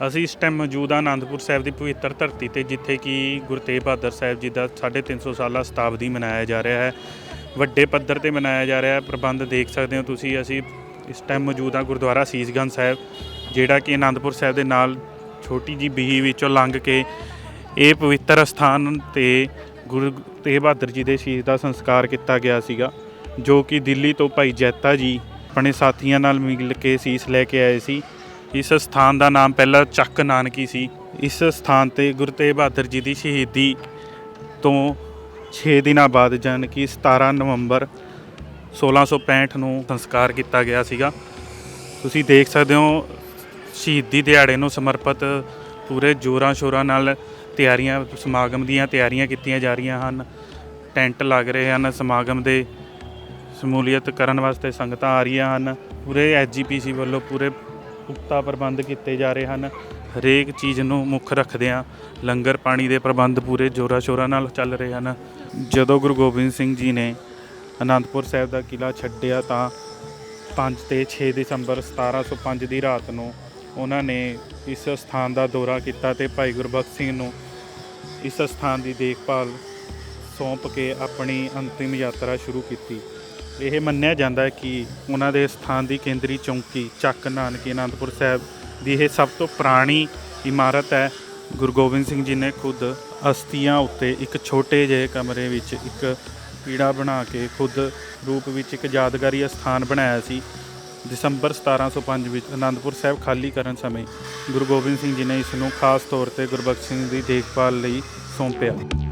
ਅਸੀਂ ਇਸ ਟਾਈਮ ਮੌਜੂਦ ਹਾਂ ਆਨੰਦਪੁਰ ਸਾਹਿਬ ਦੀ ਪਵਿੱਤਰ ਧਰਤੀ ਤੇ, ਜਿੱਥੇ ਕਿ ਗੁਰੂ ਤੇਗ ਬਹਾਦਰ ਸਾਹਿਬ ਜੀ ਦਾ 350 ਸਾਲਾ ਸ਼ਤਾਬਦੀ ਮਨਾਇਆ ਜਾ ਰਿਹਾ ਹੈ। ਵੱਡੇ ਪੱਧਰ ਤੇ ਮਨਾਇਆ ਜਾ ਰਿਹਾ ਹੈ। ਪ੍ਰਬੰਧ ਦੇਖ ਸਕਦੇ ਹੋ ਤੁਸੀਂ, ਅਸੀਂ ਇਸ ਟਾਈਮ ਮੌਜੂਦ ਹਾਂ ਗੁਰਦੁਆਰਾ ਸੀਸਗੰਜ ਸਾਹਿਬ, ਜਿਹੜਾ ਕਿ ਆਨੰਦਪੁਰ ਸਾਹਿਬ ਦੇ ਨਾਲ ਛੋਟੀ ਜੀ ਬੀਹੀ ਵਿੱਚੋਂ ਲੰਘ ਕੇ ਇਹ ਪਵਿੱਤਰ ਸਥਾਨ ਤੇ ਗੁਰੂ ਤੇਗ ਬਹਾਦਰ ਜੀ ਦੇ ਸ਼ਹੀਦ ਦਾ ਸੰਸਕਾਰ ਕੀਤਾ ਗਿਆ ਸੀਗਾ, ਜੋ ਕਿ ਦਿੱਲੀ ਤੋਂ ਭਾਈ ਜੈਤਾ ਜੀ, ਆਪਣੇ ਸਾਥੀਆਂ ਨਾਲ ਮਿਲ ਕੇ ਸੀਸ ਲੈ ਕੇ ਆਏ ਸੀ। ਇਸ ਸਥਾਨ ਦਾ ਨਾਮ ਪਹਿਲਾਂ ਚੱਕ ਨਾਨਕੀ ਸੀ। ਇਸ ਸਥਾਨ ਤੇ ਗੁਰੂ ਤੇਗ ਬਹਾਦਰ ਜੀ ਦੀ ਸ਼ਹੀਦੀ ਤੋਂ 6 ਦਿਨਾਂ ਬਾਅਦ ਜਾਣੀ ਕਿ 17 ਨਵੰਬਰ 1665 ਨੂੰ ਸੰਸਕਾਰ ਕੀਤਾ ਗਿਆ ਸੀਗਾ। ਤੁਸੀਂ ਦੇਖ ਸਕਦੇ ਹੋ, ਸ਼ਹੀਦੀ ਦਿਹਾੜੇ ਨੂੰ ਸਮਰਪਿਤ ਪੂਰੇ ਜੋਰਾਂ ਸ਼ੋਰਾਂ ਨਾਲ ਤਿਆਰੀਆਂ, ਸਮਾਗਮ ਦੀਆਂ ਤਿਆਰੀਆਂ ਕੀਤੀਆਂ ਜਾ ਰਹੀਆਂ ਹਨ। ਟੈਂਟ ਲੱਗ ਰਹੇ ਹਨ, ਸਮਾਗਮ ਦੇ ਸਮੂਲੀਅਤ ਕਰਨ ਵਾਸਤੇ ਸੰਗਤਾਂ ਆ ਰਹੀਆਂ ਹਨ। ਪੂਰੇ ਐਸਜੀਪੀਸੀ ਵੱਲੋਂ ਪੂਰੇ ਪੁਖਤਾ ਪ੍ਰਬੰਧ ਕੀਤੇ ਜਾ ਰਹੇ ਹਨ। ਹਰੇਕ ਚੀਜ਼ ਨੂੰ ਮੁੱਖ ਰੱਖਦਿਆਂ ਲੰਗਰ ਪਾਣੀ ਦੇ ਪ੍ਰਬੰਧ ਪੂਰੇ ਜੋਰਾਂ ਸ਼ੋਰਾਂ ਨਾਲ ਚੱਲ ਰਹੇ ਹਨ। ਜਦੋਂ ਗੁਰੂ ਗੋਬਿੰਦ ਸਿੰਘ ਜੀ ਨੇ ਅਨੰਦਪੁਰ ਸਾਹਿਬ ਦਾ ਕਿਲਾ ਛੱਡਿਆ ਤਾਂ 5 ਤੇ 6 ਦਸੰਬਰ 1705 ਦੀ ਰਾਤ ਨੂੰ ਉਹਨਾਂ ਨੇ ਇਸ ਸਥਾਨ ਦਾ ਦੌਰਾ ਕੀਤਾ ਤੇ ਭਾਈ ਗੁਰਬਖਸ਼ ਸਿੰਘ ਨੂੰ ਇਸ ਸਥਾਨ ਦੀ ਦੇਖਭਾਲ ਸੌਂਪ ਕੇ ਆਪਣੀ ਅੰਤਿਮ ਯਾਤਰਾ ਸ਼ੁਰੂ ਕੀਤੀ। ਇਹ ਮੰਨਿਆ ਜਾਂਦਾ ਹੈ ਕਿ ਉਹਨਾਂ ਦੇ ਸਥਾਨ ਦੀ ਕੇਂਦਰੀ ਚੌਂਕੀ ਚੱਕ ਨਾਨਕੀ ਅਨੰਦਪੁਰ ਸਾਹਿਬ ਦੀ ਇਹ ਸਭ ਤੋਂ ਪੁਰਾਣੀ ਇਮਾਰਤ ਹੈ। ਗੁਰੂ ਗੋਬਿੰਦ ਸਿੰਘ ਜੀ ਨੇ ਖੁਦ ਅਸਥੀਆਂ ਉੱਤੇ ਇੱਕ ਛੋਟੇ ਜਿਹੇ ਕਮਰੇ ਵਿੱਚ ਇੱਕ ਪੀੜਾ ਬਣਾ ਕੇ ਖੁਦ ਰੂਪ ਵਿੱਚ ਇੱਕ ਯਾਦਗਾਰੀ ਸਥਾਨ ਬਣਾਇਆ ਸੀ। ਦਸੰਬਰ 1705 ਵਿੱਚ ਅਨੰਦਪੁਰ ਸਾਹਿਬ ਖਾਲੀ ਕਰਨ ਸਮੇਂ ਗੁਰੂ ਗੋਬਿੰਦ ਸਿੰਘ ਜੀ ਨੇ ਇਸ ਨੂੰ ਖਾਸ ਤੌਰ ਤੇ ਗੁਰਬਖਸ਼ ਸਿੰਘ ਦੀ ਦੇਖਭਾਲ ਲਈ ਸੌਂਪਿਆ।